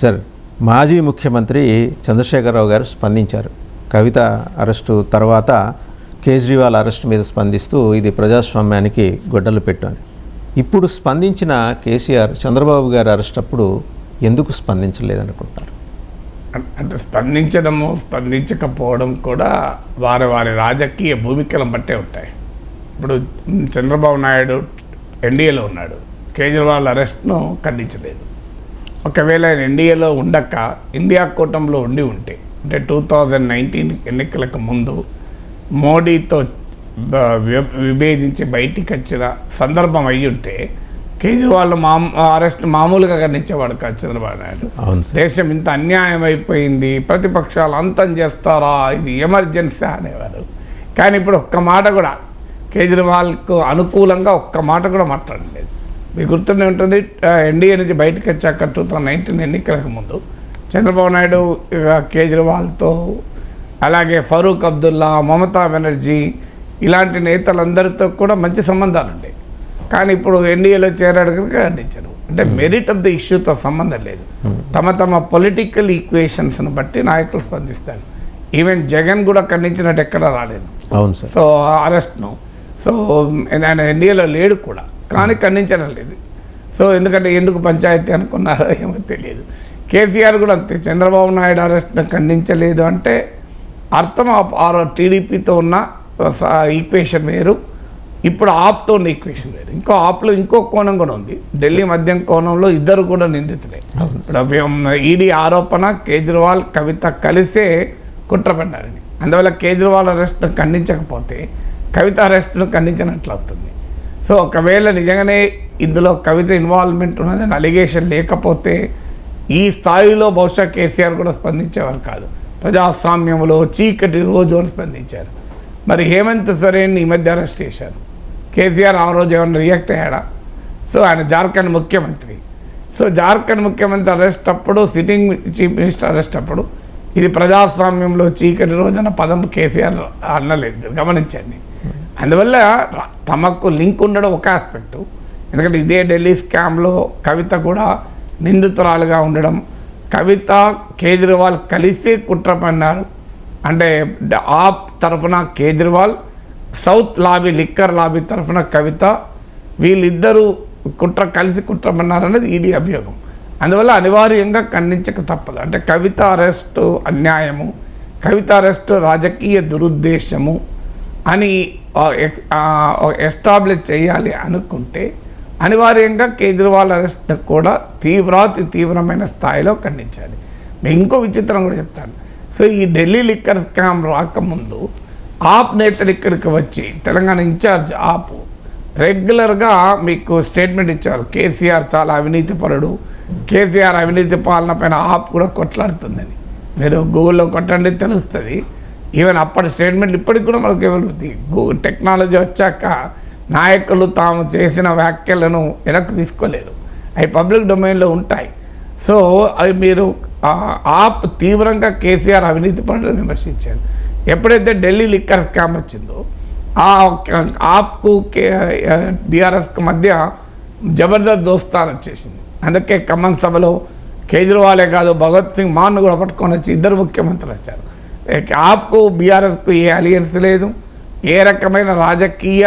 Sir మాజీ ముఖ్యమంత్రి చంద్రశేఖరరావు గారు స్పందించారు. కవిత అరెస్టు తర్వాత కేజ్రీవాల్ అరెస్ట్ మీద స్పందిస్తూ ఇది ప్రజాస్వామ్యానికి గొడ్డలు పెట్టు అని ఇప్పుడు స్పందించిన కేసీఆర్ చంద్రబాబు గారు అరెస్ట్ అప్పుడు ఎందుకు స్పందించలేదనుకుంటారు? అంటే స్పందించడము స్పందించకపోవడం కూడా వారి వారి రాజకీయ భూమికలను బట్టే ఉంటాయి. ఇప్పుడు చంద్రబాబు నాయుడు ఎన్డీఏలో ఉన్నాడు. కేజ్రీవాల్ అరెస్ట్ను ఖండించలేదు. ఒకవేళ ఆయన ఎన్డీఏలో ఉండక ఇండియా కూటమిలో ఉండి ఉంటే అంటే టూ థౌజండ్ నైన్టీన్ ఎన్నికలకు ముందు మోడీతో విభేదించి బయటికి వచ్చిన సందర్భం అయ్యి ఉంటే కేజ్రీవాల్ మా అరెస్ట్ మామూలుగా ఖండించేవాడు కాదు చంద్రబాబు నాయుడు. దేశం ఇంత అన్యాయం అయిపోయింది ప్రతిపక్షాలు అంతం చేస్తారా ఇది ఎమర్జెన్సీ అనేవారు. కానీ ఇప్పుడు ఒక్క మాట కూడా కేజ్రీవాల్కు అనుకూలంగా ఒక్క మాట కూడా మాట్లాడలేదు. మీకు గుర్తుండే ఉంటుంది ఎన్డీఏ నుంచి బయటకు వచ్చాక టూ థౌజండ్ నైన్టీన్ ఎన్నికలకు ముందు చంద్రబాబు నాయుడు ఇక కేజ్రీవాల్తో అలాగే ఫరూక్ అబ్దుల్లా మమతా బెనర్జీ ఇలాంటి నేతలందరితో కూడా మంచి సంబంధాలు ఉండేవి కానీ ఇప్పుడు ఎన్డీఏలో చేరాడు కనుక ఖండించరు. అంటే మెరిట్ ఆఫ్ ద ఇష్యూతో సంబంధం లేదు. తమ తమ పొలిటికల్ ఈక్వేషన్స్ను బట్టి నాయకులు స్పందిస్తారు. ఈవెన్ జగన్ కూడా ఖండించినట్టు ఎక్కడా రాలేదు. అవును సార్. సో అరెస్ట్ను సో ఆయన ఎన్డీఏలో లేడు కూడా. కానీ ఖండించడం లేదు. సో ఎందుకంటే ఎందుకు పంచాయతీ అనుకున్నారో ఏమో తెలియదు. కేసీఆర్ కూడా అంతే. చంద్రబాబు నాయుడు అరెస్ట్ను ఖండించలేదు అంటే అర్థం ఆ- ఆ టీడీపీతో ఉన్న ఈక్వేషన్ వేరు. ఇప్పుడు ఆప్తో ఉన్న ఈక్వేషన్ వేరు. ఇంకో ఆప్లో ఇంకో కోణం కూడా ఉంది. ఢిల్లీ మద్యం కోణంలో ఇద్దరు కూడా నిందితులే. ఇప్పుడు ఈడీ ఆరోపణ కేజ్రీవాల్ కవిత కలిసే కుట్రపడ్డారని. అందువల్ల కేజ్రీవాల్ అరెస్ట్ను ఖండించకపోతే కవిత అరెస్ట్ను ఖండించినట్లు అవుతుంది. ఒకవేళ నిజంగానే ఇందులో కవిత ఇన్వాల్వ్మెంట్ ఉన్నదని అలిగేషన్ లేకపోతే ఈ స్థాయిలో బహుశా కేసీఆర్ కూడా స్పందించేవారు కాదు. ప్రజాస్వామ్యంలో చీకటి రోజు అని స్పందించారు. మరి హేమంత్ సరేన్ ఈ మధ్య అరెస్ట్ చేశారు. కేసీఆర్ ఆ రోజు ఏమైనా రియాక్ట్ అయ్యాడా? సో ఆయన జార్ఖండ్ ముఖ్యమంత్రి. సో జార్ఖండ్ ముఖ్యమంత్రి అరెస్ట్ అప్పుడు సిట్టింగ్ చీఫ్ మినిస్టర్ అరెస్ట్ అప్పుడు ఇది ప్రజాస్వామ్యంలో చీకటి రోజున పదం కేసీఆర్ అనలేదు గమనించండి. అందువల్ల తమకు లింక్ ఉండడం ఒక ఆస్పెక్టు. ఎందుకంటే ఇదే ఢిల్లీ స్కామ్లో కవిత కూడా నిందితురాలుగా ఉండడం. కవిత కేజ్రీవాల్ కలిసి కుట్ర పన్నారు. అంటే ఆప్ తరఫున Kejriwal south lobby liquor lobby తరఫున కవిత వీళ్ళిద్దరూ కుట్ర కలిసి కుట్ర పన్నారనేది ఈడీ అభియోగం. అందువల్ల అనివార్యంగా ఖండించక తప్పదు. అంటే కవిత అరెస్టు అన్యాయము కవిత అరెస్టు రాజకీయ దురుద్దేశము అని ఎస్టాబ్లిష్ చేయాలి అనుకుంటే అనివార్యంగా కేజ్రీవాల్ అరెస్ట్ను కూడా తీవ్రాతి తీవ్రమైన స్థాయిలో ఖండించాలి. ఇంకో విచిత్రం కూడా చెప్తాను. సో ఈ ఢిల్లీ లిక్కర్ స్కామ్ రాకముందు ఆప్ నేతలు ఇక్కడికి వచ్చి తెలంగాణ ఇన్ఛార్జ్ ఆప్ రెగ్యులర్గా మీకు స్టేట్మెంట్ ఇచ్చారు. కేసీఆర్ చాలా అవినీతిపరుడు కేసీఆర్ అవినీతి పాలన పైన ఆప్ కూడా కొట్లాడుతుందని. మీరు గూగుల్లో కొట్టండి తెలుస్తుంది. ఈవెన్ అప్పటి స్టేట్మెంట్ ఇప్పటికి కూడా మనకు ఇవ్వగలుగుతాయి గూగుల్ టెక్నాలజీ వచ్చాక నాయకులు తాము చేసిన వ్యాఖ్యలను వెనక్కి తీసుకోలేరు అవి పబ్లిక్ డొమైన్లో ఉంటాయి. సో అవి మీరు ఆప్ తీవ్రంగా కేసీఆర్ అవినీతి పనులను విమర్శించారు. ఎప్పుడైతే ఢిల్లీ లిక్కర్ స్కామ్ వచ్చిందో ఆ ఆప్కు కే బీఆర్ఎస్కు మధ్య జబర్దస్త్ దోస్తాన్ వచ్చేసింది. అందుకే ఖమ్మం సభలో కేజ్రీవాలే కాదు భగత్ సింగ్ మాన్ను కూడా పట్టుకొని వచ్చి ఇద్దరు ముఖ్యమంత్రులు వచ్చారు. ఆప్కు బీఆర్ఎస్కు ఏ అలియన్స్ లేదు ఏ రకమైన రాజకీయ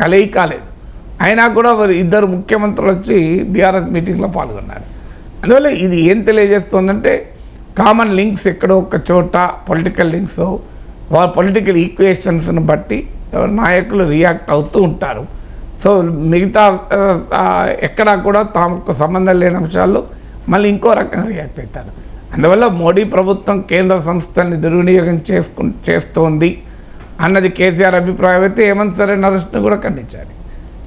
కలయిక లేదు. అయినా కూడా వారు ఇద్దరు ముఖ్యమంత్రులు వచ్చి బీఆర్ఎస్ మీటింగ్లో పాల్గొన్నారు. అందువల్ల ఇది ఏం తెలియజేస్తుందంటే కామన్ లింక్స్ ఎక్కడో ఒక చోట పొలిటికల్ లింక్స్ వాళ్ళ పొలిటికల్ ఈక్వేషన్స్ని బట్టి నాయకులు రియాక్ట్ అవుతూ ఉంటారు. సో మిగతా ఎక్కడా కూడా తమకు సంబంధం లేని అంశాల్లో మళ్ళీ ఇంకో రకంగా రియాక్ట్ అవుతారు. అందువల్ల మోడీ ప్రభుత్వం కేంద్ర సంస్థల్ని దుర్వినియోగం చేసుకు చేస్తోంది అన్నది కేసీఆర్ అభిప్రాయం. అయితే హేమంత్ సరైన అరెస్ట్ను కూడా ఖండించాలి.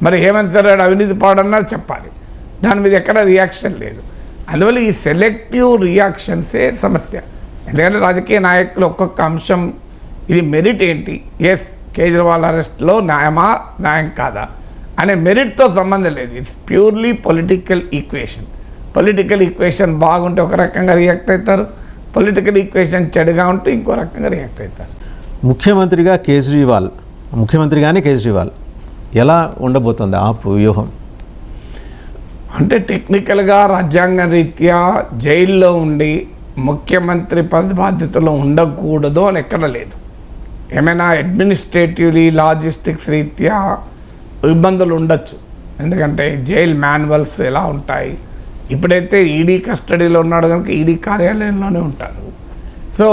మరి హేమంత్ సరైన అవినీతి పాడన్నా చెప్పాలి. దాని మీద ఎక్కడ రియాక్షన్ లేదు. అందువల్ల ఈ సెలెక్టివ్ రియాక్షన్సే సమస్య. ఎందుకంటే రాజకీయ నాయకులు ఒక్కొక్క అంశం ఇది మెరిట్ ఏంటి? ఎస్ కేజ్రీవాల్ అరెస్ట్లో న్యాయమా? న్యాయం కాదా? అనే మెరిట్తో సంబంధం లేదు. It's purely political equation. Political equation బాగుంటే ఒక రకంగా రియాక్ట్ అవుతారు. పొలిటికల్ ఈక్వేషన్ చెడుగా ఉంటే ఇంకో రకంగా రియాక్ట్ అవుతారు. ముఖ్యమంత్రిగా కేజ్రీవాల్ ముఖ్యమంత్రిగానే కేజ్రీవాల్. ఎలా ఉండబోతుంది ఆప్ వ్యూహం? అంటే టెక్నికల్గా రాజ్యాంగ రీత్యా జైల్లో ఉండి ముఖ్యమంత్రి పద బాధ్యతలో ఉండకూడదు అని ఎక్కడ లేదు. ఏమైనా అడ్మినిస్ట్రేటివ్లీ లాజిస్టిక్స్ రీత్యా ఇబ్బందులు ఉండొచ్చు. ఎందుకంటే జైల్ మాన్యువల్స్ ఎలా ఉంటాయి? ఇప్పుడైతే ఈడీ కస్టడీలో ఉన్నాడు కనుక ఈడీ కార్యాలయంలోనే ఉంటారు సో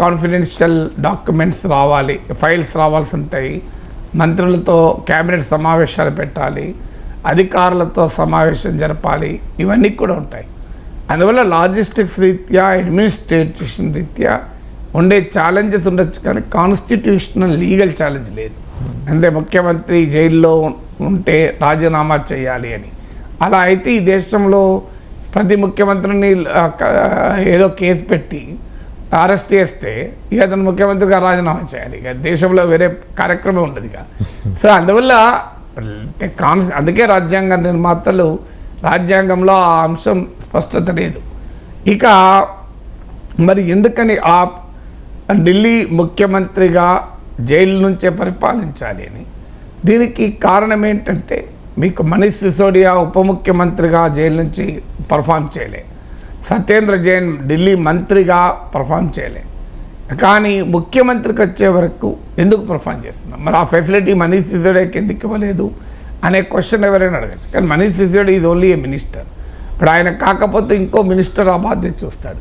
కాన్ఫిడెన్షియల్ డాక్యుమెంట్స్ రావాలి ఫైల్స్ రావాల్సి ఉంటాయి మంత్రులతో కేబినెట్ సమావేశాలు పెట్టాలి అధికారులతో సమావేశం జరపాలి ఇవన్నీ కూడా ఉంటాయి. అందువల్ల లాజిస్టిక్స్ రీత్యా అడ్మినిస్ట్రేషన్ రీత్యా ఉండే ఛాలెంజెస్ ఉండొచ్చు కానీ కాన్స్టిట్యూషనల్ లీగల్ ఛాలెంజ్ లేదు. అంటే ముఖ్యమంత్రి జైల్లో ఉంటే రాజీనామా చేయాలి అని. అలా అయితే ఈ దేశంలో ప్రతి ముఖ్యమంత్రిని ఏదో కేసు పెట్టి అరెస్ట్ చేస్తే ఇక అతను ముఖ్యమంత్రిగా రాజీనామా చేయాలి. ఇక దేశంలో వేరే కార్యక్రమం ఉండదు ఇక. సో అందువల్ల అంటే కాన్స్ అందుకే రాజ్యాంగ నిర్మాతలు రాజ్యాంగంలో ఆ అంశం స్పష్టత లేదు. ఇక మరి ఎందుకని ఆ ఢిల్లీ ముఖ్యమంత్రిగా జైలు నుంచే పరిపాలించాలి అని? దీనికి కారణం ఏంటంటే మీకు మనీష్ సిసోడియా ఉప ముఖ్యమంత్రిగా జైలు నుంచి పర్ఫామ్ చేయలే. సత్యేంద్ర జైన్ ఢిల్లీ మంత్రిగా పర్ఫామ్ చేయలే. కానీ ముఖ్యమంత్రికి వచ్చే వరకు ఎందుకు పర్ఫామ్ చేస్తున్నాం? మరి ఆ ఫెసిలిటీ మనీష్ సిసోడియాకి ఎందుకు ఇవ్వలేదు? అనే క్వశ్చన్ ఎవరైనా అడగచ్చు. కానీ Manish Sisodia is only a minister ఇప్పుడు ఆయన కాకపోతే ఇంకో మినిస్టర్ ఆ బాధ్యత చూస్తాడు.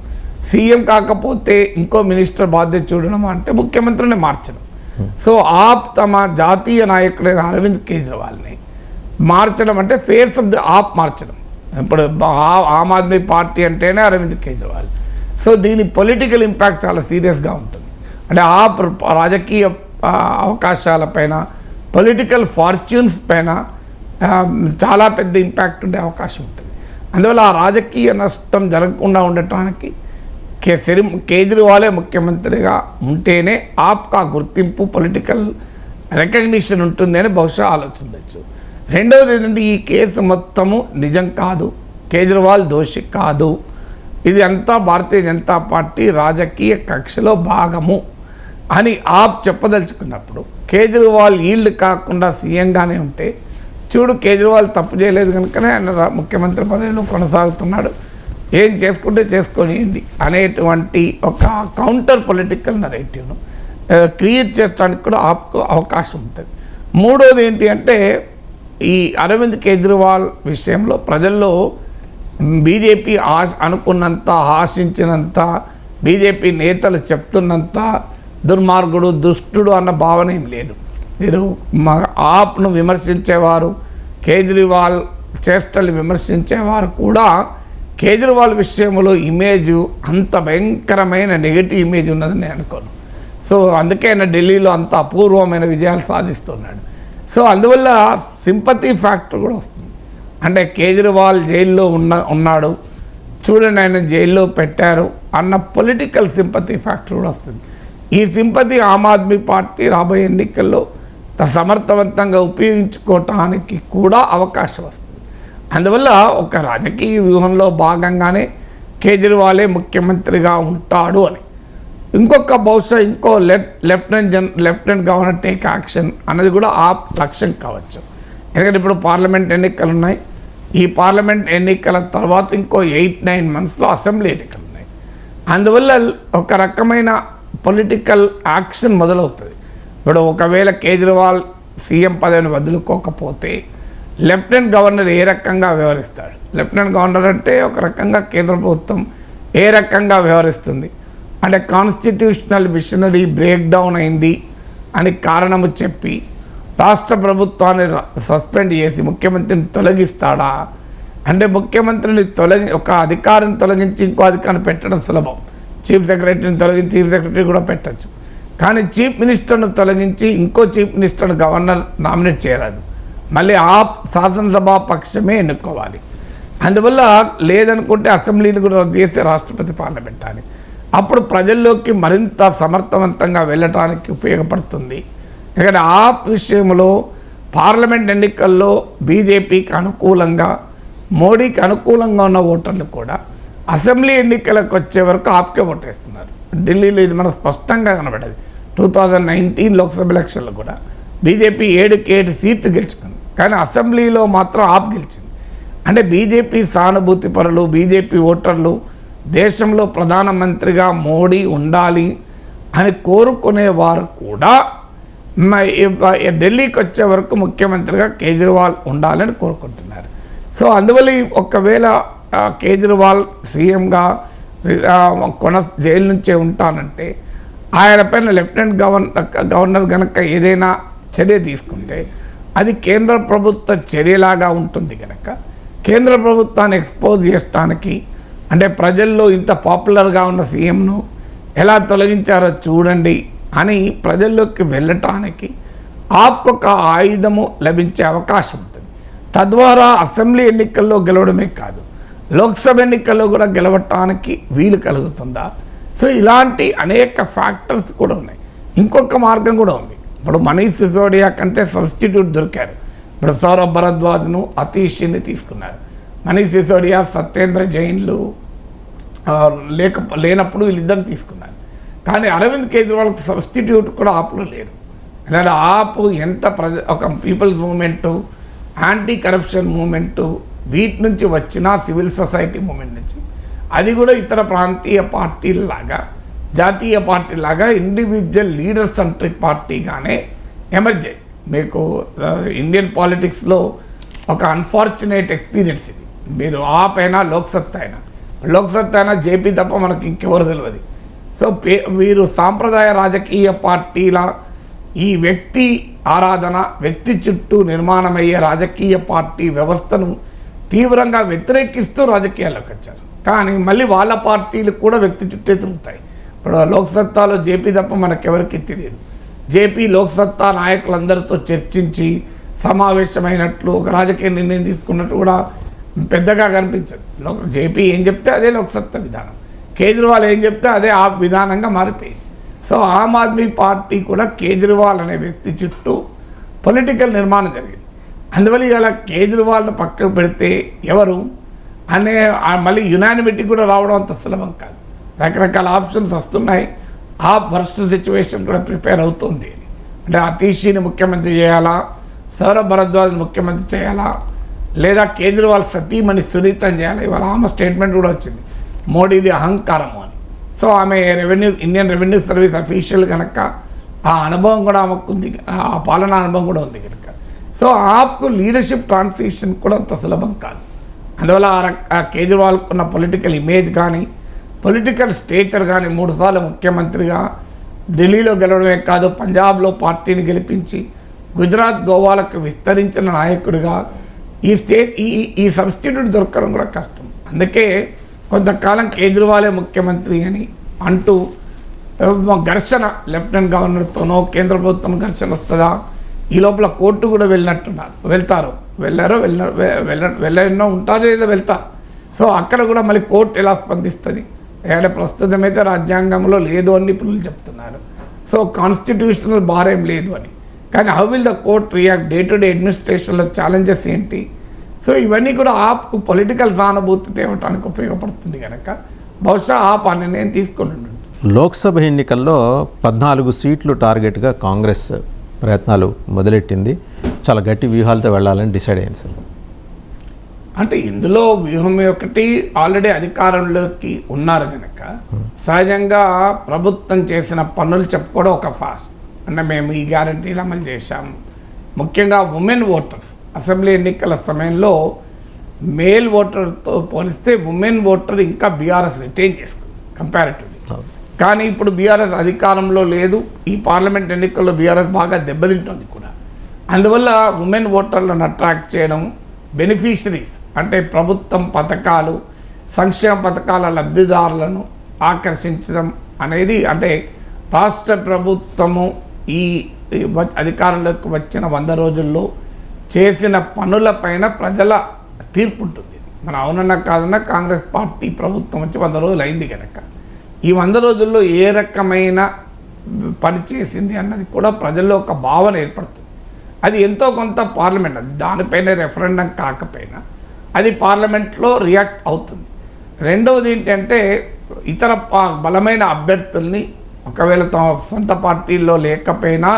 సీఎం కాకపోతే ఇంకో మినిస్టర్ బాధ్యత చూడడం అంటే ముఖ్యమంత్రిని మార్చడం. సో ఆప్ తమ జాతీయ నాయకుడైన అరవింద్ కేజ్రీవాల్ని మార్చడం అంటే ఫేస్ ఆఫ్ ది ఆప్ మార్చడం. ఇప్పుడు ఆ- ఆమ్ ఆద్మీ పార్టీ అంటేనే అరవింద్ కేజ్రీవాల్. సో దీని పొలిటికల్ ఇంపాక్ట్ చాలా సీరియస్గా ఉంటుంది. అంటే ఆ రాజకీయ అవకాశాలపైన పొలిటికల్ ఫార్చ్యూన్స్ పైన చాలా పెద్ద ఇంపాక్ట్ ఉండే అవకాశం ఉంటుంది. అందువల్ల ఆ రాజకీయ నష్టం జరగకుండా ఉండటానికి కే శరీ కేజ్రీవాలే ముఖ్యమంత్రిగా ఉంటేనే ఆప్కా గుర్తింపు పొలిటికల్ రికగ్నిషన్ ఉంటుంది అని బహుశా ఆలోచించవచ్చు రెండవది ఏంటంటే ఈ కేసు మొత్తము నిజం కాదు కేజ్రీవాల్ దోషి కాదు. ఇది అంతా భారతీయ జనతా పార్టీ రాజకీయ కక్షలో భాగము అని ఆప్ చెప్పదలుచుకున్నప్పుడు కేజ్రీవాల్ ఈల్డ్ కాకుండా సీఎంగానే ఉంటే చూడు కేజ్రీవాల్ తప్పు చేయలేదు కనుకనే ఆయన ముఖ్యమంత్రి పదవిలో కొనసాగుతున్నాడు. ఏం చేసుకుంటే చేసుకొనియండి అనేటువంటి ఒక కౌంటర్ పొలిటికల్ నరేటివ్ను క్రియేట్ చేయడానికి కూడా ఆప్కు అవకాశం ఉంటుంది. మూడోది ఏంటి అంటే ఈ అరవింద్ కేజ్రీవాల్ విషయంలో ప్రజల్లో బీజేపీ ఆశ అనుకున్నంత ఆశించినంత బీజేపీ నేతలు చెప్తున్నంత దుర్మార్గుడు దుష్టుడు అన్న భావన ఏం లేదు. మీరు మా ఆప్ను విమర్శించేవారు కేజ్రీవాల్ చేష్టలు విమర్శించేవారు కూడా కేజ్రీవాల్ విషయంలో ఇమేజ్ అంత భయంకరమైన నెగిటివ్ ఇమేజ్ ఉన్నదని నేను అనుకోను. సో అందుకే ఆయన ఢిల్లీలో అంత అపూర్వమైన విజయాలు సాధిస్తున్నాడు. సో అందువల్ల సింపతి ఫ్యాక్టర్ కూడా వస్తుంది. అంటే కేజ్రీవాల్ జైల్లో ఉన్న ఉన్నాడు. చూడండి ఆయన జైల్లో పెట్టారు అన్న పొలిటికల్ సింపతి ఫ్యాక్టర్ కూడా వస్తుంది. ఈ సింపతి ఆమ్ ఆద్మీ పార్టీ రాబోయే ఎన్నికల్లో సమర్థవంతంగా ఉపయోగించుకోవటానికి కూడా అవకాశం వస్తుంది. అందువల్ల ఒక రాజకీయ వ్యూహంలో భాగంగానే కేజ్రీవాలే ముఖ్యమంత్రిగా ఉంటాడు అని. ఇంకొక బహుశా ఇంకో లెఫ్ట్ లెఫ్టినెంట్ జన్ లెఫ్టినెంట్ గవర్నర్ టేక్ యాక్షన్ అన్నది కూడా ఆ లక్ష్యం కావచ్చు. ఎందుకంటే ఇప్పుడు పార్లమెంట్ ఎన్నికలు ఉన్నాయి ఈ పార్లమెంట్ ఎన్నికల తర్వాత ఇంకో ఎయిట్ నైన్ మంత్స్లో అసెంబ్లీ ఎన్నికలు ఉన్నాయి అందువల్ల ఒక రకమైన పొలిటికల్ యాక్షన్ మొదలవుతుంది. ఇప్పుడు ఒకవేళ కేజ్రీవాల్ సీఎం పదవిని వదులుకోకపోతే లెఫ్టినెంట్ గవర్నర్ ఏ రకంగా వ్యవహరిస్తాడు? లెఫ్టినెంట్ గవర్నర్ అంటే ఒక రకంగా కేంద్ర ప్రభుత్వం ఏ రకంగా వ్యవహరిస్తుంది? అంటే కాన్స్టిట్యూషనల్ మిషనరీ బ్రేక్ డౌన్ అయింది అని కారణము చెప్పి రాష్ట్ర ప్రభుత్వాన్ని సస్పెండ్ చేసి ముఖ్యమంత్రిని తొలగిస్తాడా? అంటే ముఖ్యమంత్రిని తొలగి ఒక అధికారిని తొలగించి ఇంకో అధికారిని పెట్టడం సులభం. చీఫ్ సెక్రటరీని తొలగించి చీఫ్ సెక్రటరీ కూడా పెట్టచ్చు. కానీ చీఫ్ మినిస్టర్ను తొలగించి ఇంకో చీఫ్ మినిస్టర్ను గవర్నర్ నామినేట్ చేయరాదు. మళ్ళీ ఆ శాసనసభ పక్షమే ఎన్నుకోవాలి. అందువల్ల లేదనుకుంటే అసెంబ్లీని కూడా రద్దు చేసి రాష్ట్రపతి పాలన పెట్టాలి అప్పుడు ప్రజల్లోకి మరింత సమర్థవంతంగా వెళ్ళటానికి ఉపయోగపడుతుంది. ఎందుకంటే ఆ విషయంలో పార్లమెంట్ ఎన్నికల్లో బీజేపీకి అనుకూలంగా మోడీకి అనుకూలంగా ఉన్న ఓటర్లు కూడా అసెంబ్లీ ఎన్నికలకు వచ్చే వరకు ఆప్కే ఓటేస్తున్నారు. ఢిల్లీలో ఇది మనకు స్పష్టంగా కనబడేది. టూ థౌజండ్ నైన్టీన్ లోక్సభ ఎలక్షన్లో కూడా బీజేపీ ఏడుకి ఏడు సీట్లు గెలుచుకుంది. కానీ అసెంబ్లీలో మాత్రం ఆప్ గెలిచింది. అంటే బీజేపీ సానుభూతి పరులు బీజేపీ ఓటర్లు దేశంలో ప్రధానమంత్రిగా మోడీ ఉండాలి అని కోరుకునేవారు కూడా ఢిల్లీకి వచ్చే వరకు ముఖ్యమంత్రిగా కేజ్రీవాల్ ఉండాలని కోరుకుంటున్నారు. సో అందువల్ల ఈ ఒకవేళ కేజ్రీవాల్ సీఎంగా కొన జైలు నుంచే ఉంటానంటే ఆయన పైన లెఫ్టినెంట్ గవర్నర్ గవర్నర్ కనుక ఏదైనా చర్య తీసుకుంటే అది కేంద్ర ప్రభుత్వ చర్యలాగా ఉంటుంది కనుక కేంద్ర ప్రభుత్వాన్ని ఎక్స్పోజ్ చేయడానికి అంటే ప్రజల్లో ఇంత పాపులర్గా ఉన్న సీఎంను ఎలా తొలగించారో చూడండి అని ప్రజల్లోకి వెళ్ళటానికి ఆప్కొక ఆయుధము లభించే అవకాశం ఉంటుంది. తద్వారా అసెంబ్లీ ఎన్నికల్లో గెలవడమే కాదు లోక్సభ ఎన్నికల్లో కూడా గెలవటానికి వీలు కలుగుతుందా? సో ఇలాంటి అనేక ఫ్యాక్టర్స్ కూడా ఉన్నాయి. ఇంకొక మార్గం కూడా ఉంది. ఇప్పుడు మనీష్ సిసోడియా కంటే సబ్స్టిట్యూట్ దొరికారు. ఇప్పుడు సౌరభ్ భరద్వాజ్ను అతీష్ని తీసుకున్నారు. మనీష్ సిసోడియా సత్యేంద్ర జైన్లు లేక లేనప్పుడు వీళ్ళిద్దరిని తీసుకున్నారు కానీ అరవింద్ కేజ్రీవాల్కి సబ్స్టిట్యూట్ కూడా ఆప్లో లేరు ఎందుకంటే ఆప్ ఎంత ప్రజ ఒక people's movement anti corruption movement వీటి నుంచి వచ్చిన సివిల్ సొసైటీ మూమెంట్ నుంచి. అది కూడా ఇతర ప్రాంతీయ పార్టీలాగా జాతీయ పార్టీలాగా ఇండివిజువల్ లీడర్ సెంట్రిక్ పార్టీగానే ఎమర్జ్ మీకు ఇండియన్ పాలిటిక్స్లో ఒక అన్ఫార్చునేట్ ఎక్స్పీరియన్స్ ఇది. మీరు ఆప్ అయినా లోక్సత్తా అయినా. లోక్సత్తా అయినా జేపీ తప్ప మనకి ఇంకెవరు తెలియదు సో పే వీరు సాంప్రదాయ రాజకీయ పార్టీల ఈ వ్యక్తి ఆరాధన వ్యక్తి చుట్టూ నిర్మాణమయ్యే రాజకీయ పార్టీ వ్యవస్థను తీవ్రంగా వ్యతిరేకిస్తూ రాజకీయాల్లోకి వచ్చారు. కానీ మళ్ళీ వాళ్ళ పార్టీలు కూడా వ్యక్తి చుట్టే తిరుగుతాయి. ఇప్పుడు లోక్సత్తాలో జేపీ తప్ప మనకెవరికి తెలియదు. జేపీ లోక్సత్తా నాయకులందరితో చర్చించి సమావేశమైనట్లు ఒక రాజకీయ నిర్ణయం తీసుకున్నట్టు కూడా పెద్దగా కనిపించదు. లోక్ జేపీ ఏం చెప్తే అదే లోక్సత్తా విధానం. కేజ్రీవాల్ ఏం చెప్తే అదే ఆ విధానంగా మారిపోయింది. సో ఆమ్ ఆద్మీ పార్టీ కూడా కేజ్రీవాల్ అనే వ్యక్తి చుట్టూ పొలిటికల్ నిర్మాణం జరిగింది. అందువల్ల ఇలా కేజ్రీవాల్ను పక్కకు పెడితే ఎవరు? అనే మళ్ళీ యునానిమిటీ కూడా రావడం అంత సులభం కాదు. రకరకాల ఆప్షన్స్ వస్తున్నాయి. ఆ వర్స్ట్ సిచ్యువేషన్ కూడా ప్రిపేర్ అవుతుంది. అంటే అతీషిని ముఖ్యమంత్రి చేయాలా? సౌరభ్ భరద్వాజ్ని ముఖ్యమంత్రి చేయాలా? లేదా కేజ్రీవాల్ సతీమణి సునీతం చేయాలి ఇవాళ ఆమె స్టేట్మెంట్ కూడా వచ్చింది. మోడీది అహంకారము అని. సో ఆమె revenue Indian revenue service official కనుక ఆ అనుభవం కూడా ఆమెకు ఉంది ఆ పాలనా అనుభవం కూడా ఉంది కనుక సో ఆప్కు లీడర్షిప్ ట్రాన్సిషన్ కూడా అంత సులభం కాదు. అందువల్ల ఆ కేజ్రీవాల్కున్న కేజ్రీవాల్కు ఉన్న పొలిటికల్ ఇమేజ్ కానీ పొలిటికల్ స్టేచర్ కానీ మూడుసార్లు ముఖ్యమంత్రిగా ఢిల్లీలో గెలవడమే కాదు పంజాబ్లో పార్టీని గెలిపించి గుజరాత్ గోవాలకు విస్తరించిన నాయకుడిగా ఈ స్టేట్ ఈ ఈ- సబ్స్టిట్యూట్ దొరకడం కూడా కష్టం. అందుకే కొంతకాలం కేజ్రీవాలే ముఖ్యమంత్రి అని అంటూ ఘర్షణ లెఫ్టినెంట్ గవర్నర్తోనో కేంద్ర ప్రభుత్వం ఘర్షణ వస్తుందా? ఈ లోపల కోర్టు కూడా వెళ్ళినట్టున్నారు. వెళ్తారు. వెళ్ళారో వెళ్ళ వెళ్ళ వెళ్ళనో ఉంటారో లేదో వెళ్తారు. సో అక్కడ కూడా మళ్ళీ కోర్టు ఎలా స్పందిస్తుంది? ఏడ ప్రస్తుతం అయితే రాజ్యాంగంలో లేదు అని నిపుణులు చెప్తున్నారు. సో కాన్స్టిట్యూషనల్ బార్ ఏం లేదు అని. కానీ how will the court react day to day అడ్మినిస్ట్రేషన్లో challenges ఏంటి? సో ఇవన్నీ కూడా ఆప్కు పొలిటికల్ సానుభూతి తేవటానికి ఉపయోగపడుతుంది కనుక బహుశా ఆప్ ఆ నిర్ణయం తీసుకొని లోక్సభ ఎన్నికల్లో పద్నాలుగు సీట్లు టార్గెట్గా కాంగ్రెస్ ప్రయత్నాలు మొదలెట్టింది. చాలా గట్టి వ్యూహాలతో వెళ్ళాలని డిసైడ్ అయింది సార్. అంటే ఇందులో వ్యూహం ఒకటి ఆల్రెడీ అధికారంలోకి ఉన్నారు కనుక సహజంగా ప్రభుత్వం చేసిన పనులు చెప్పుకోవడం ఒక ఫాస్ట్ అంటే మేము ఈ గ్యారంటీలు అమలు చేశాం ముఖ్యంగా ఉమెన్ ఓటర్స్ అసెంబ్లీ ఎన్నికల సమయంలో మేల్ ఓటర్తో పోలిస్తే ఉమెన్ ఓటర్ ఇంకా బీఆర్ఎస్ రిటైన్ చేసుకుంది కంపారిటివ్లీ కానీ ఇప్పుడు బీఆర్ఎస్ అధికారంలో లేదు. ఈ పార్లమెంట్ ఎన్నికల్లో బీఆర్ఎస్ బాగా దెబ్బతింటుంది కూడా. అందువల్ల ఉమెన్ ఓటర్లను అట్రాక్ట్ చేయడం బెనిఫిషరీస్ అంటే ప్రభుత్వం పథకాలు సంక్షేమ పథకాల లబ్ధిదారులను ఆకర్షించడం అనేది అంటే రాష్ట్ర ప్రభుత్వము ఈ వ- అధికారంలోకి వచ్చిన వంద రోజుల్లో చేసిన పనులపైన ప్రజల తీర్పు ఉంటుంది మన అవునన్నా కాదన్నా కాంగ్రెస్ పార్టీ ప్రభుత్వం వచ్చి వంద రోజులు అయింది కనుక ఈ వంద రోజుల్లో ఏ రకమైన పని చేసింది అన్నది కూడా ప్రజల్లో ఒక భావన ఏర్పడుతుంది. అది ఎంతో కొంత పార్లమెంట్ అది దానిపైన రెఫరెండం కాకపోయినా అది పార్లమెంట్లో రియాక్ట్ అవుతుంది. రెండవది ఏంటంటే ఇతర బలమైన అభ్యర్థుల్ని ఒకవేళ తమ సొంత పార్టీల్లో లేకపోయినా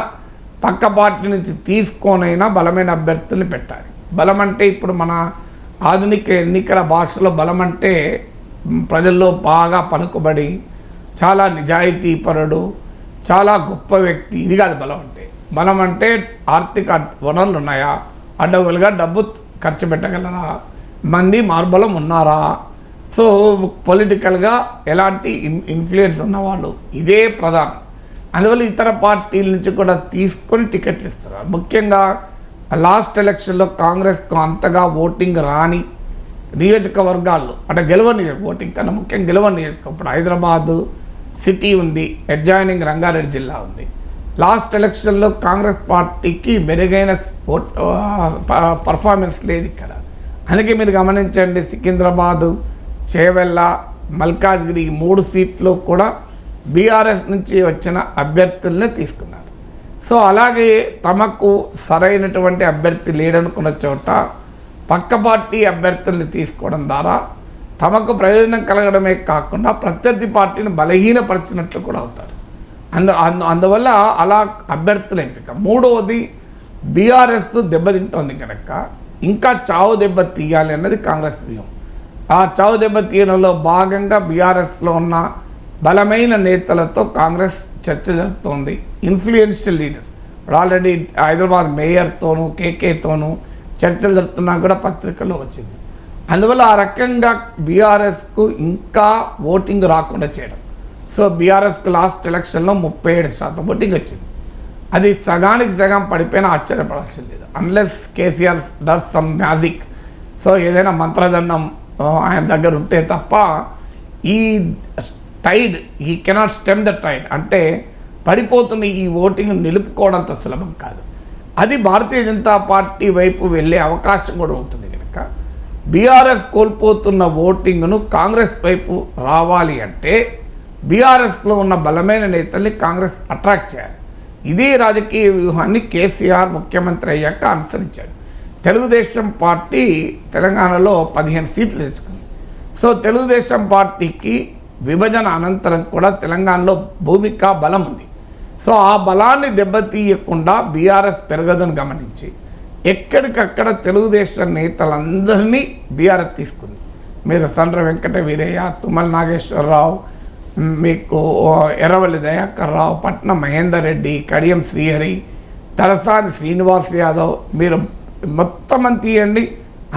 పక్క పార్టీ నుంచి తీసుకోనైనా బలమైన అభ్యర్థుల్ని పెట్టాలి. బలం అంటే ఇప్పుడు మన ఆధునిక ఎన్నికల భాషలో బలం అంటే ప్రజల్లో బాగా పలుకుబడి చాలా నిజాయితీపరుడు చాలా గొప్ప వ్యక్తి. ఇది కాదు బలం అంటే. బలం అంటే ఆర్థిక వనరులు ఉన్నాయా? అడ్డగోలుగా డబ్బు ఖర్చు పెట్టగలరా? మంది మార్బలం ఉన్నారా? సో పొలిటికల్గా ఎలాంటి ఇన్ ఇన్ఫ్లుయెన్స్ ఉన్నవాళ్ళు ఇదే ప్రధానం. అందువల్ల ఇతర పార్టీల నుంచి కూడా తీసుకొని టికెట్లు ఇస్తారు. ముఖ్యంగా లాస్ట్ ఎలక్షన్లో కాంగ్రెస్కు అంతగా ఓటింగ్ రాని నియోజకవర్గాల్లో అంటే గెలవని ఓటింగ్ కన్నా ముఖ్యంగా గెలవని నియోజకవర్గం. ఇప్పుడు హైదరాబాదు సిటీ ఉంది అడ్జాయినింగ్ రంగారెడ్డి జిల్లా ఉంది. లాస్ట్ ఎలక్షన్లో కాంగ్రెస్ పార్టీకి మెరుగైన ఓట్ పర్ఫార్మెన్స్ లేదు ఇక్కడ. అందుకే మీరు గమనించండి సికింద్రాబాదు చేవెళ్ళ మల్కాజ్గిరి మూడు సీట్లు కూడా బీఆర్ఎస్ నుంచి వచ్చిన అభ్యర్థుల్ని తీసుకున్నారు. సో అలాగే తమకు సరైనటువంటి అభ్యర్థి లేడనుకున్న చోట పక్క పార్టీ అభ్యర్థుల్ని తీసుకోవడం ద్వారా తమకు ప్రయోజనం కలగడమే కాకుండా ప్రత్యర్థి పార్టీని బలహీనపరిచినట్లు కూడా అవుతారు. అందు అందు అందువల్ల అలా అభ్యర్థుల ఎంపిక. మూడవది బీఆర్ఎస్ దెబ్బతింటోంది కనుక ఇంకా చావు దెబ్బ తీయాలి అన్నది కాంగ్రెస్ వ్యూహం. ఆ చౌదెబ్బ తీయడంలో భాగంగా బీఆర్ఎస్లో ఉన్న బలమైన నేతలతో కాంగ్రెస్ చర్చ జరుపుతోంది. ఇన్ఫ్లుయెన్షియల్ లీడర్స్ ఇప్పుడు ఆల్రెడీ హైదరాబాద్ మేయర్తోనూ కేకేతోనూ చర్చలు జరుపుతున్నా కూడా పత్రికల్లో వచ్చింది. అందువల్ల ఆ రకంగా బీఆర్ఎస్కు ఇంకా ఓటింగ్ రాకుండా చేయడం. సో బీఆర్ఎస్కు లాస్ట్ ఎలక్షన్లో ముప్పై ఏడు శాతం ఓటింగ్ వచ్చింది. అది సగానికి సగం పడిపోయినా ఆశ్చర్యపడాల్సింది. లేదు unless KCR does some magic so ఏదైనా మంత్రదండం ఆయన దగ్గర ఉంటే తప్ప ఈ టైడ్ ఈ కెనాట్ స్టెమ్ ద టైడ్ అంటే పడిపోతున్న ఈ ఓటింగ్ నిలుపుకోవడం అంత సులభం కాదు. అది భారతీయ జనతా పార్టీ వైపు వెళ్ళే అవకాశం కూడా ఉంటుంది కనుక బీఆర్ఎస్ కోల్పోతున్న ఓటింగ్ను కాంగ్రెస్ వైపు రావాలి అంటే బీఆర్ఎస్లో ఉన్న బలమైన నేతల్ని కాంగ్రెస్ అట్రాక్ట్ చేయాలి. ఇదే రాజకీయ వ్యూహాన్ని కేసీఆర్ ముఖ్యమంత్రి అయ్యాక అనుసరించాడు. తెలుగుదేశం పార్టీ తెలంగాణలో పదిహేను సీట్లు తెచ్చుకుంది. సో తెలుగుదేశం పార్టీకి విభజన అనంతరం కూడా తెలంగాణలో భూమిక బలం ఉంది. సో ఆ బలాన్ని దెబ్బతీయకుండా బీఆర్ఎస్ పెరగదని గమనించి ఎక్కడికక్కడ తెలుగుదేశం నేతలందరినీ బీఆర్ఎస్ తీసుకుంది. మీరు సండ్ర వెంకట వీరయ్య తుమ్మల నాగేశ్వరరావు మీకు ఎర్రవల్లి దయాకర్ రావు పట్నం మహేందర్ రెడ్డి కడియం శ్రీహరి తలసాని శ్రీనివాస్ యాదవ్ మీరు మొత్తం అంత తీయండి.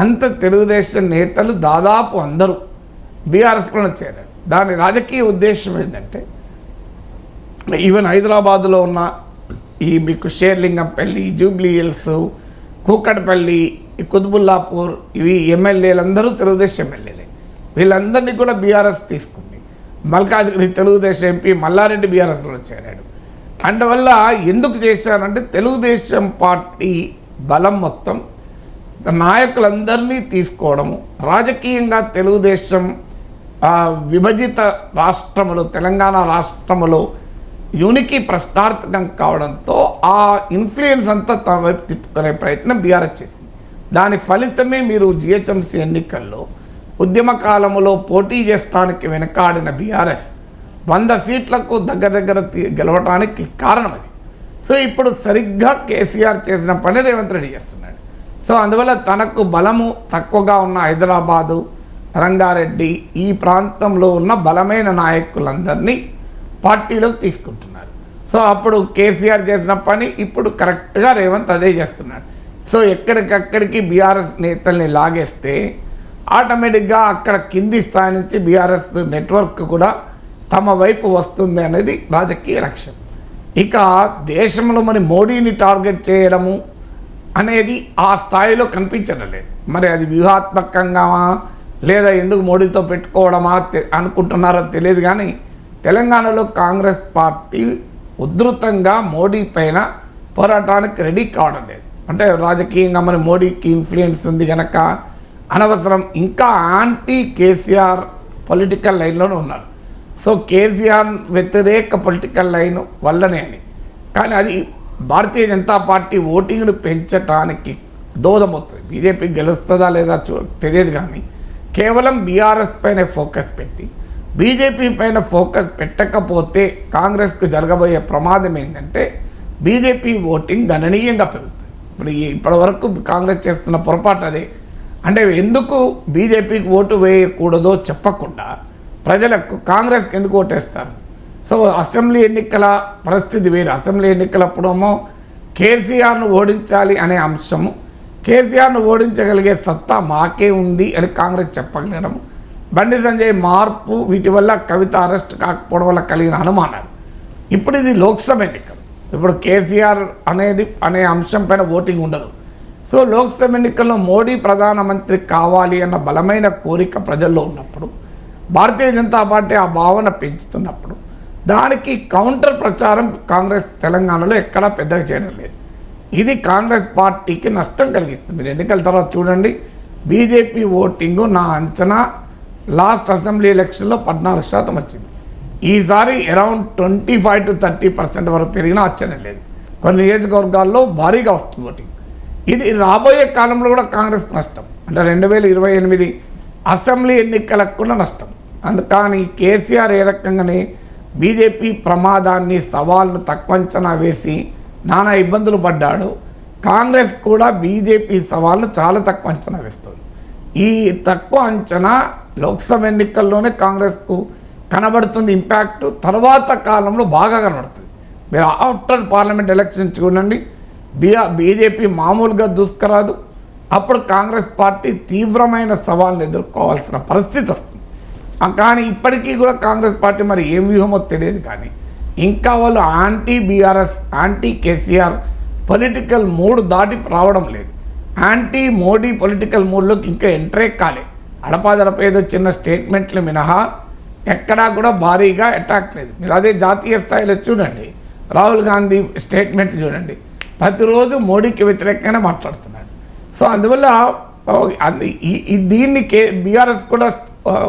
అంత తెలుగుదేశం నేతలు దాదాపు అందరూ బీఆర్ఎస్లోనే చేరారు దాని రాజకీయ ఉద్దేశం ఏంటంటే ఈవెన్ హైదరాబాద్లో ఉన్న ఈ మీకు షేర్లింగంపల్లి జూబ్లీ హిల్స్ కూకట్పల్లి కుతుబుల్లాపూర్ ఇవి ఎమ్మెల్యేలందరూ తెలుగుదేశం ఎమ్మెల్యేలే. వీళ్ళందరినీ కూడా బీఆర్ఎస్ తీసుకుంది. మల్కాజ్గిరి తెలుగుదేశం ఎంపీ మల్లారెడ్డి బీఆర్ఎస్లో చేరాడు. అందువల్ల ఎందుకు చేశారంటే తెలుగుదేశం పార్టీ బలం మొత్తం. నాయకులందరినీ తీసుకోవడము. రాజకీయంగా తెలుగుదేశం విభజిత రాష్ట్రములు తెలంగాణ రాష్ట్రములో యూనికి ప్రశ్నార్థకం కావడంతో ఆ ఇన్ఫ్లుయెన్స్ అంతా తన వైపు తిప్పుకునే ప్రయత్నం బీఆర్ఎస్ చేసింది. దాని ఫలితమే మీరు జిహెచ్ఎంసీ ఎన్నికల్లో ఉద్యమ కాలంలో పోటీ చేస్తానికి వెనకాడిన బీఆర్ఎస్ వంద సీట్లకు దగ్గర దగ్గర తీ- గెలవడానికి కారణం సో ఇప్పుడు సరిగ్గా కేసీఆర్ చేసిన పని రేవంత్ రెడ్డి చేస్తున్నాడు. సో అందువల్ల తనకు బలము తక్కువగా ఉన్న హైదరాబాదు రంగారెడ్డి ఈ ప్రాంతంలో ఉన్న బలమైన నాయకులందరినీ పార్టీలోకి తీసుకుంటున్నారు. సో అప్పుడు కేసీఆర్ చేసిన పని ఇప్పుడు కరెక్ట్గా రేవంత్ అదే చేస్తున్నాడు. సో ఎక్కడికక్కడికి బీఆర్ఎస్ నేతల్ని లాగేస్తే ఆటోమేటిక్గా అక్కడ కింది స్థాయి నుంచి బీఆర్ఎస్ నెట్వర్క్ కూడా తమ వైపు వస్తుంది అనేది రాజకీయ లక్ష్యం ఇక దేశంలో మరి మోడీని టార్గెట్ చేయడము అనేది ఆ స్థాయిలో కనిపించడం లేదు మరి అది వ్యూహాత్మకంగా లేదా ఎందుకు మోడీతో పెట్టుకోవడమా అనుకుంటున్నారో తెలియదు కానీ తెలంగాణలో కాంగ్రెస్ పార్టీ ఉధృతంగా మోడీ పైన పోరాటానికి రెడీ కావడం లేదు అంటే రాజకీయంగా మరి మోడీకి ఇన్ఫ్లుయెన్స్ ఉంది కనుక అనవసరం ఇంకా యాంటీ కేసీఆర్ పొలిటికల్ లైన్లోనే ఉన్నారు. సో కేసీఆర్ వ్యతిరేక పొలిటికల్ లైన్ వల్లనే అని. కానీ అది భారతీయ జనతా పార్టీ ఓటింగ్ను పెంచటానికి దోదమవుతుంది బీజేపీ గెలుస్తుందా లేదా చూ తెలియదు కానీ కేవలం బీఆర్ఎస్ పైన ఫోకస్ పెట్టి బీజేపీ పైన ఫోకస్ పెట్టకపోతే కాంగ్రెస్కు జరగబోయే ప్రమాదం ఏంటంటే బీజేపీ ఓటింగ్ గణనీయంగా పెరుగుతుంది. ఇప్పుడు ఇప్పటివరకు కాంగ్రెస్ చేస్తున్న పొరపాటు అదే. అంటే ఎందుకు బీజేపీకి ఓటు వేయకూడదో చెప్పకుండా ప్రజలకు కాంగ్రెస్కి ఎందుకు ఓటేస్తారు? సో అసెంబ్లీ ఎన్నికల పరిస్థితి వేరు. అసెంబ్లీ ఎన్నికలప్పుడేమో కేసీఆర్ను ఓడించాలి అనే అంశము. కేసీఆర్ను ఓడించగలిగే సత్తా మాకే ఉంది అని కాంగ్రెస్ చెప్పగలడము బండి సంజయ్ మార్పు వీటి వల్ల కవిత అరెస్ట్ కాకపోవడం వల్ల కలిగిన అనుమానాలు. ఇప్పుడు ఇది లోక్సభ ఎన్నికలు. ఇప్పుడు కేసీఆర్ అనేది అనే అంశం పైన ఓటింగ్ ఉండదు. సో లోక్సభ ఎన్నికల్లో మోడీ ప్రధానమంత్రి కావాలి అన్న బలమైన కోరిక ప్రజల్లో ఉన్నప్పుడు భారతీయ జనతా పార్టీ ఆ భావన పెంచుతున్నప్పుడు దానికి కౌంటర్ ప్రచారం కాంగ్రెస్ తెలంగాణలో ఎక్కడా పెద్దగా చేయడం లేదు. ఇది కాంగ్రెస్ పార్టీకి నష్టం కలిగిస్తుంది. మీరు ఎన్నికల తర్వాత చూడండి బీజేపీ ఓటింగు నా అంచనా లాస్ట్ అసెంబ్లీ ఎలక్షన్లో పద్నాలుగు శాతం వచ్చింది. ఈసారి around twenty five to thirty percent వరకు పెరిగినా ఆశ్చర్యం లేదు. కొన్ని నియోజకవర్గాల్లో భారీగా వస్తుంది ఓటింగ్. ఇది రాబోయే కాలంలో కూడా కాంగ్రెస్ నష్టం. అంటే రెండు వేల ఇరవై ఎనిమిది అసెంబ్లీ ఎన్నికలకు కూడా నష్టం. అందుకని కేసీఆర్ ఏ రకంగానే బీజేపీ ప్రమాదాన్ని సవాల్ను తక్కువ అంచనా వేసి నానా ఇబ్బందులు పడ్డాడు. కాంగ్రెస్ కూడా బీజేపీ సవాల్ను చాలా తక్కువ అంచనా వేస్తుంది. ఈ తక్కువ అంచనా లోక్సభ ఎన్నికల్లోనే కాంగ్రెస్కు కనబడుతుంది. ఇంపాక్ట్ తర్వాత కాలంలో బాగా కనబడుతుంది. మీరు ఆఫ్టర్ పార్లమెంట్ ఎలక్షన్ చూడండి. బిఆ బీజేపీ మామూలుగా దూసుకురాదు. అప్పుడు కాంగ్రెస్ పార్టీ తీవ్రమైన సవాళ్ళను ఎదుర్కోవాల్సిన పరిస్థితి వస్తుంది. కానీ ఇప్పటికీ కూడా కాంగ్రెస్ పార్టీ మరి ఏం వ్యూహమో తెలియదు కానీ ఇంకా వాళ్ళు anti BRS anti KCR political mood దాటి రావడం లేదు. యాంటీ మోడీ పొలిటికల్ మూడ్లోకి ఇంకా ఎంట్రే కాలే. అడపాదడప ఏదో చిన్న స్టేట్మెంట్లు మినహా ఎక్కడా కూడా భారీగా అటాక్ లేదు. మీరు అదే జాతీయ స్థాయిలో చూడండి. రాహుల్ గాంధీ స్టేట్మెంట్ చూడండి. ప్రతిరోజు మోడీకి వ్యతిరేకంగానే మాట్లాడుతున్నాడు. సో అందువల్ల దీన్ని కే బీఆర్ఎస్ కూడా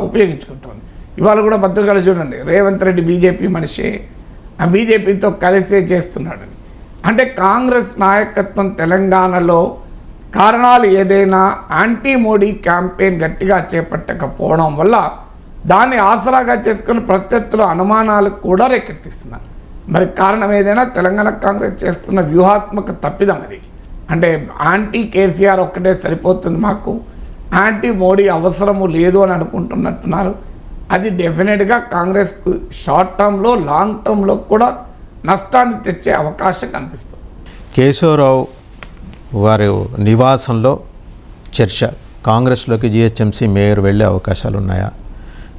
ఉపయోగించుకుంటుంది. ఇవాళ కూడా పత్రికలు చూడండి రేవంత్ రెడ్డి బీజేపీ మనిషి ఆ బీజేపీతో కలిసే చేస్తున్నాడని. అంటే కాంగ్రెస్ నాయకత్వం తెలంగాణలో కారణాలు ఏదైనా యాంటీ మోడీ క్యాంపెయిన్ గట్టిగా చేపట్టకపోవడం వల్ల దాన్ని ఆసరాగా చేసుకుని ప్రత్యర్థుల అనుమానాలు కూడా రేకెత్తిస్తున్నారు మరి కారణం ఏదైనా తెలంగాణ కాంగ్రెస్ చేస్తున్న వ్యూహాత్మక తప్పిదం అది. అంటే యాంటీ కేసీఆర్ ఒక్కటే సరిపోతుంది మాకు. యాంటీ మోడీ అవసరము లేదు అని అనుకుంటున్నట్టున్నారు. అది డెఫినెట్గా కాంగ్రెస్కు షార్ట్ టర్మ్లో లాంగ్ టర్మ్లో కూడా నష్టాన్ని తెచ్చే అవకాశం కనిపిస్తుంది. కేశవరావు వారి నివాసంలో చర్చ. కాంగ్రెస్లోకి జిహెచ్ఎంసీ మేయర్ వెళ్ళే అవకాశాలు ఉన్నాయా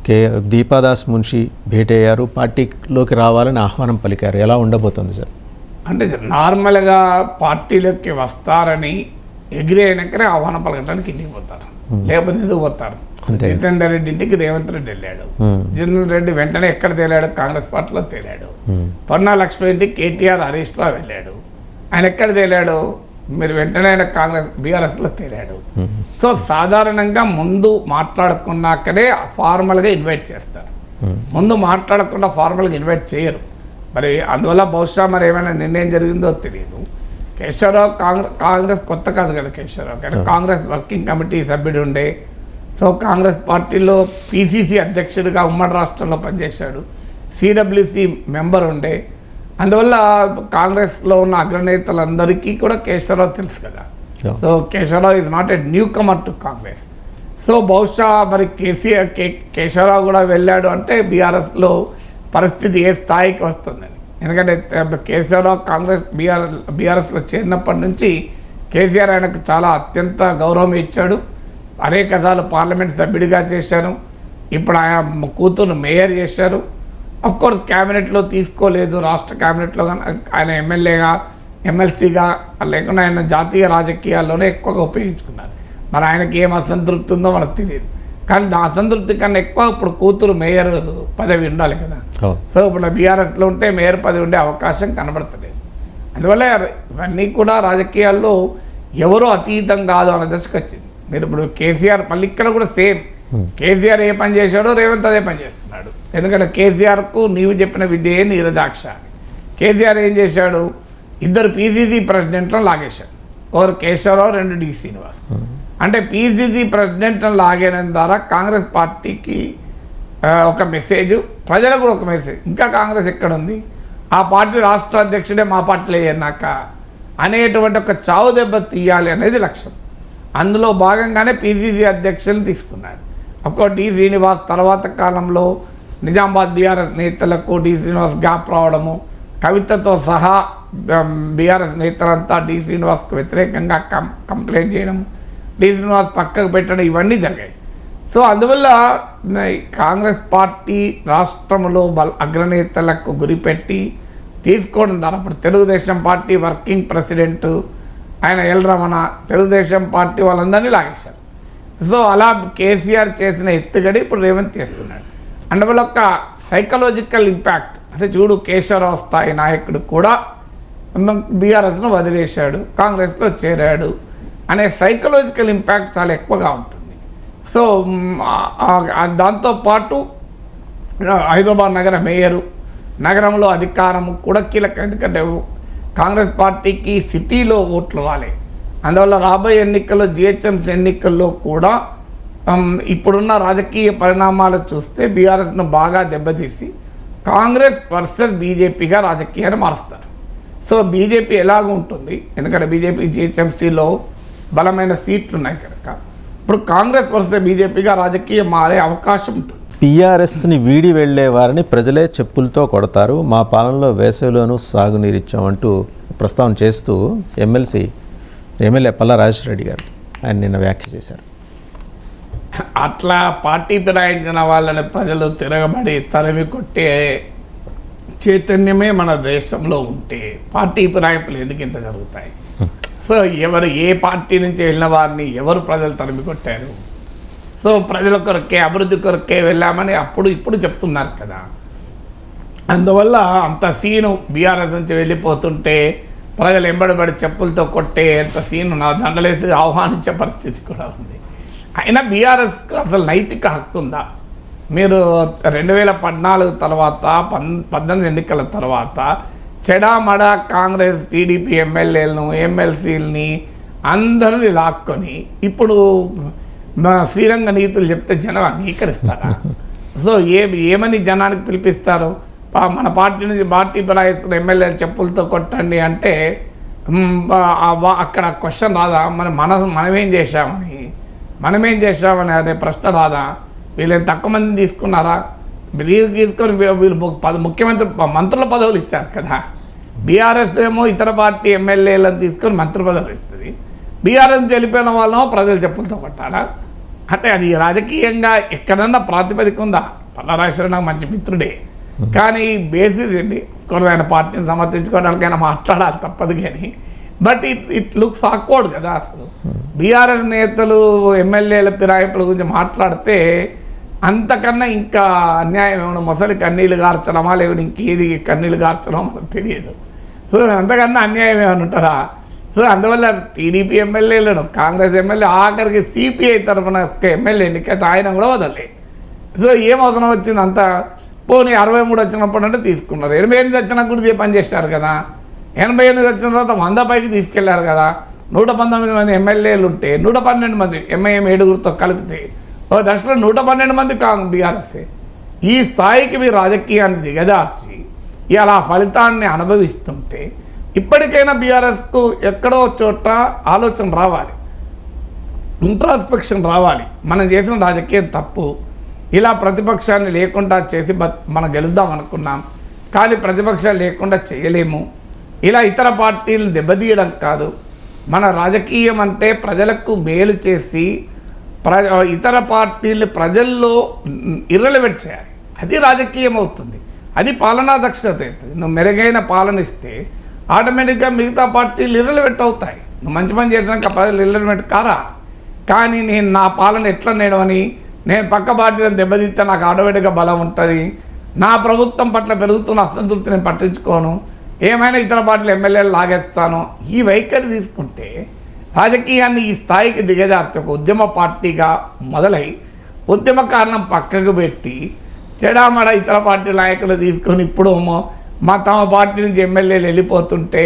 కే దీపాదాస్ మున్షి భేటీ అయ్యారు పార్టీలోకి రావాలని ఆహ్వానం పలికారు. ఎలా ఉండబోతుంది సార్? అంటే నార్మల్గా పార్టీలోకి వస్తారని ఎగిరి అయినాకనే ఆహ్వానం పలకడానికి ఇంటికి పోతారు. లేకపోతే పోతారు. జితేందర్ రెడ్డి ఇంటికి రేవంత్ రెడ్డి వెళ్ళాడు. జితేందర్ రెడ్డి వెంటనే ఎక్కడ తేలాడు? కాంగ్రెస్ పార్టీలో తేలాడు. పొన్నా లక్ష్మి ఇంటికి కేటీఆర్ హరీష్ రావు వెళ్ళాడు. ఆయన ఎక్కడ తేలాడు? మీరు వెంటనే ఆయన కాంగ్రెస్ బీఆర్ఎస్లో తేలాడు. సో సాధారణంగా ముందు మాట్లాడుకున్నాకనే ఫార్మల్గా ఇన్వైట్ చేస్తారు. ముందు మాట్లాడకుండా ఫార్మల్గా ఇన్వైట్ చేయరు. మరి అందువల్ల బహుశా మరి ఏమైనా నిర్ణయం జరిగిందో తెలియదు. కేశవరావు కాంగ్రెస్ కాంగ్రెస్ కొత్త కాదు కదా కేశవరావు. కానీ కాంగ్రెస్ వర్కింగ్ కమిటీ సభ్యుడు ఉండే సో కాంగ్రెస్ పార్టీలో పిసిసి అధ్యక్షుడిగా ఉమ్మడి రాష్ట్రంలో పనిచేశాడు. సిడబ్ల్యూసి మెంబర్ ఉండే అందువల్ల కాంగ్రెస్లో ఉన్న అగ్రనేతలందరికీ కూడా కేశవరావు తెలుసు కదా. So Keshava Rao is not a newcomer to Congress. So బహుశా మరి కేసీఆర్ కే కేశవరావు కూడా వెళ్ళాడు అంటే బీఆర్ఎస్లో పరిస్థితి ఏ స్థాయికి వస్తుందని. ఎందుకంటే కేశవరావు కాంగ్రెస్ బీఆర్ బీఆర్ఎస్లో చేరినప్పటి నుంచి కేసీఆర్ ఆయనకు చాలా అత్యంత గౌరవం ఇచ్చాడు. అనేక సార్లు పార్లమెంట్ సభ్యుడిగా చేశాను ఇప్పుడు ఆయన కూతురు మేయర్ చేశారు. అఫ్ కోర్స్ క్యాబినెట్లో తీసుకోలేదు. రాష్ట్ర క్యాబినెట్లో కానీ ఆయన ఎమ్మెల్యేగా ఎమ్మెల్సీగా లేకుండా ఆయన జాతీయ రాజకీయాల్లోనే ఎక్కువగా ఉపయోగించుకున్నారు. మరి ఆయనకి ఏం అసంతృప్తి ఉందో మనకు తెలియదు. కానీ ఆ అసంతృప్తి కన్నా ఎక్కువ ఇప్పుడు కూతురు మేయర్ పదవి ఉండాలి కదా. సో ఇప్పుడు బీఆర్ఎస్లో ఉంటే మేయర్ పదవి ఉండే అవకాశం కనబడతలేదు. అందువల్ల ఇవన్నీ కూడా రాజకీయాల్లో ఎవరో అతీతం కాదు అనే దశకు వచ్చింది. మీరు ఇప్పుడు కేసీఆర్ మళ్ళీ ఇక్కడ కూడా సేమ్. కేసీఆర్ ఏ పని చేశాడో రేవంత్ అదే పని చేస్తున్నాడు. ఎందుకంటే కేసీఆర్కు నీవు చెప్పిన విద్యే నీరదాక్ష కేసీఆర్ ఏం చేశాడు? ఇద్దరు పీసీసీ ప్రెసిడెంట్లను లాగేశాడు. ఒకరు కేశవరావు రెండు డి శ్రీనివాస్. అంటే పీసీసీ ప్రెసిడెంట్లను లాగేయడం ద్వారా కాంగ్రెస్ పార్టీకి ఒక మెసేజ్ ప్రజలకు కూడా ఒక మెసేజ్. ఇంకా కాంగ్రెస్ ఎక్కడ ఉంది ఆ పార్టీ రాష్ట్ర అధ్యక్షుడే మా పార్టీలో అయ్యాక అనేటువంటి ఒక చావు దెబ్బ తీయాలి అనేది లక్ష్యం. అందులో భాగంగానే పీసీసీ అధ్యక్షులు తీసుకున్నాడు అఫ్కోర్స్ డి శ్రీనివాస్ తర్వాత కాలంలో నిజామాబాద్ బీఆర్ఎస్ నేతలకు డి శ్రీనివాస్ గ్యాప్ రావడము కవితతో సహా బీఆర్ఎస్ నేతలంతా డి శ్రీనివాస్కు వ్యతిరేకంగా కం కంప్లైంట్ చేయడం డి శ్రీనివాస్ పక్కకు పెట్టడం ఇవన్నీ జరిగాయి. సో అందువల్ల కాంగ్రెస్ పార్టీ రాష్ట్రంలో బల అగ్రనేతలకు గురిపెట్టి తీసుకోవడం ద్వారా ఇప్పుడు తెలుగుదేశం పార్టీ వర్కింగ్ ప్రెసిడెంట్ ఆయన ఎల్ రమణ తెలుగుదేశం పార్టీ వాళ్ళందరినీ లాగేశారు. సో అలా కేసీఆర్ చేసిన ఎత్తుగడి ఇప్పుడు రేవంత్ చేస్తున్నాడు. అందువల్ల ఒక సైకలాజికల్ ఇంపాక్ట్ అంటే చూడు కేశవరావు స్థాయి నాయకుడు కూడా బీఆర్ఎస్ను వదిలేశాడు కాంగ్రెస్లో చేరాడు అనే సైకలాజికల్ ఇంపాక్ట్ చాలా ఎక్కువగా ఉంటుంది. సో దాంతోపాటు హైదరాబాద్ నగర మేయరు నగరంలో అధికారం కూడా కీలకం. ఎందుకంటే కాంగ్రెస్ పార్టీకి సిటీలో ఓట్లు వాలి అందువల్ల రాబోయే ఎన్నికల్లో జిహెచ్ఎంసీ ఎన్నికల్లో కూడా ఇప్పుడున్న రాజకీయ పరిణామాలు చూస్తే బీఆర్ఎస్ను బాగా దెబ్బతీసి కాంగ్రెస్ వర్సెస్ బీజేపీగా రాజకీయాన్ని మారుస్తారు. సో బీజేపీ ఎలాగ ఉంటుంది ఎందుకంటే బీజేపీ జిహెచ్ఎంసీలో బలమైన సీట్లు ఉన్నాయి కనుక ఇప్పుడు కాంగ్రెస్ వర్సెస్ బీజేపీగా రాజకీయం మారే అవకాశం ఉంటుంది. పిఆర్ఎస్ని వీడి వెళ్ళే వారిని ప్రజలే చెప్పులతో కొడతారు. మా పాలనలో వేసవిలోనూ సాగునీరిచ్చామంటూ ప్రస్తావన చేస్తూ ఎమ్మెల్సీ ఎమ్మెల్యే పల్లా రెడ్డి గారు ఆయన నిన్న వ్యాఖ్య చేశారు. అట్లా పార్టీ ఫిరాయించిన వాళ్ళని ప్రజలు తిరగబడి తరిమి కొట్టే చైతన్యమే మన దేశంలో ఉంటే పార్టీ ఫిరాయింపులు ఎందుకు ఇంత జరుగుతాయి? సో ఎవరు ఏ పార్టీ నుంచి వెళ్ళిన వారిని ఎవరు ప్రజలు తరిమి కొట్టారు? సో ప్రజల కొరకే అభివృద్ధి కొరకే వెళ్ళామని అప్పుడు ఇప్పుడు చెప్తున్నారు కదా. అందువల్ల అంత సీను బీఆర్ఎస్ నుంచి వెళ్ళిపోతుంటే ప్రజలు ఎంబడబడి చెప్పులతో కొట్టే అంత సీను నా దండలేసి ఆహ్వానించే పరిస్థితి కూడా ఉంది. అయినా బీఆర్ఎస్కి అసలు నైతిక హక్కు ఉందా? మీరు రెండు వేల పద్నాలుగు తర్వాత పన్ పద్దెనిమిది ఎన్నికల తర్వాత చెడామడ కాంగ్రెస్ టీడీపీ ఎమ్మెల్యేలను ఎమ్మెల్సీలని అందరిని లాక్కొని ఇప్పుడు మా శ్రీరంగ నీతులు చెప్తే జనం అంగీకరిస్తారా? సో ఏ ఏమని జనానికి పిలిపిస్తారు? మన పార్టీ నుంచి పార్టీ పరాయిస్తున్న ఎమ్మెల్యే చెప్పులతో కొట్టండి అంటే అక్కడ క్వశ్చన్ రాదా? మన మన మనమేం చేశామని? మనమేం చేశామని అనే ప్రశ్న రాదా? వీళ్ళని తక్కువ మందిని తీసుకున్నారా? వీళ్ళు తీసుకొని వీళ్ళు ము- పద- ముఖ్యమంత్రి ప- మంత్రుల పదవులు ఇచ్చారు కదా. బీఆర్ఎస్ ఏమో ఇతర పార్టీ ఎమ్మెల్యేలను తీసుకొని మంత్రి పదవులు ఇస్తుంది. బీఆర్ఎస్ వెళ్ళిపోయిన వాళ్ళం ప్రజలు చెప్పులతో కొట్టారా అంటే అది రాజకీయంగా ఎక్కడన్నా ప్రాతిపదిక ఉందా? పల్లారాశ్వర నాకు మంచి మిత్రుడే. కానీ బేసిస్ అండి కోర్స్ ఆయన పార్టీని సమర్థించుకోవడానికి ఆయన మాట్లాడాలి తప్పదు కానీ. But it it looks awkward కదా అసలు. బీఆర్ఎస్ నేతలు ఎమ్మెల్యేల ఫిరాయింపుల గురించి మాట్లాడితే అంతకన్నా ఇంకా అన్యాయం ఏమైనా మొసలి కన్నీళ్ళు గార్చడమా లేకుంటే ఇంకేది కన్నీళ్ళు గార్చడమో మనకు తెలియదు. సో అంతకన్నా అన్యాయం ఏమైనా ఉంటుందా? సో అందువల్ల టీడీపీ ఎమ్మెల్యేలను కాంగ్రెస్ ఎమ్మెల్యే ఆఖరికి సిపిఐ తరఫున ఒక ఎమ్మెల్యే ఎన్నికైతే ఆయన కూడా వదలే సో ఏం అవసరం వచ్చింది అంత? పోనీ అరవై మూడు వచ్చినప్పుడు అంటే తీసుకున్నారు. ఎనభై ఎనిమిది వచ్చినా కూడా పని చేశారు కదా. ఎనభై ఎనిమిది వచ్చిన తర్వాత వంద పైకి తీసుకెళ్ళారు కదా. నూట పంతొమ్మిది మంది ఎమ్మెల్యేలు ఉంటే నూట పన్నెండు మంది ఎంఐఎం ఏడుగురితో కలిపితే ఓ దశలో నూట పన్నెండు మంది కాంగ్ బీఆర్ఎస్ ఈ స్థాయికి మీ రాజకీయాన్ని దిగజార్చి ఇలా ఫలితాన్ని అనుభవిస్తుంటే ఇప్పటికైనా బీఆర్ఎస్కు ఎక్కడో చోట ఆలోచన రావాలి ఇంట్రాస్పెక్షన్ రావాలి. మనం చేసిన రాజకీయం తప్పు. ఇలా ప్రతిపక్షాన్ని లేకుండా చేసి మనం గెలుద్దాం అనుకున్నాం కానీ ప్రతిపక్షాలు లేకుండా చేయలేము. ఇలా ఇతర పార్టీలు దెబ్బతీయడం కాదు. మన రాజకీయం అంటే ప్రజలకు మేలు చేసి ప్ర ఇతర పార్టీలు ప్రజల్లో ఇర్రెలవెంట్ చేయాలి. అది రాజకీయం అవుతుంది అది పాలనా దక్షత అవుతుంది. నువ్వు మెరుగైన పాలన ఇస్తే ఆటోమేటిక్గా మిగతా పార్టీలు ఇర్రెలవెంట్ అవుతాయి. నువ్వు మంచి పని చేసినాక ప్రజలు ఇర్రెలవెంట్ కారా? కానీ నేను నా పాలన ఎట్లా నేడవని నేను పక్క పార్టీలను దెబ్బతీస్తే నాకు ఆటోమేటిక్గా బలం ఉంటుంది. నా ప్రభుత్వం పట్ల పెరుగుతున్న అసంతృప్తి నేను పట్టించుకోను. ఏమైనా ఇతర పార్టీలు ఎమ్మెల్యేలు లాగేస్తాను ఈ వైఖరి తీసుకుంటే రాజకీయాన్ని ఈ స్థాయికి దిగజార్చక ఉద్యమ పార్టీగా మొదలై ఉద్యమ కారణం పక్కకు పెట్టి చెడామడ ఇతర పార్టీ నాయకులు తీసుకొని ఇప్పుడు మా- మా తమ పార్టీ నుంచి ఎమ్మెల్యేలు వెళ్ళిపోతుంటే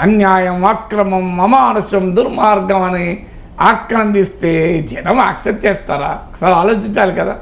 అన్యాయం అక్రమం అమానుషం దుర్మార్గం అని ఆక్రందిస్తే జనం యాక్సెప్ట్ చేస్తారా? ఒకసారి ఆలోచించాలి కదా.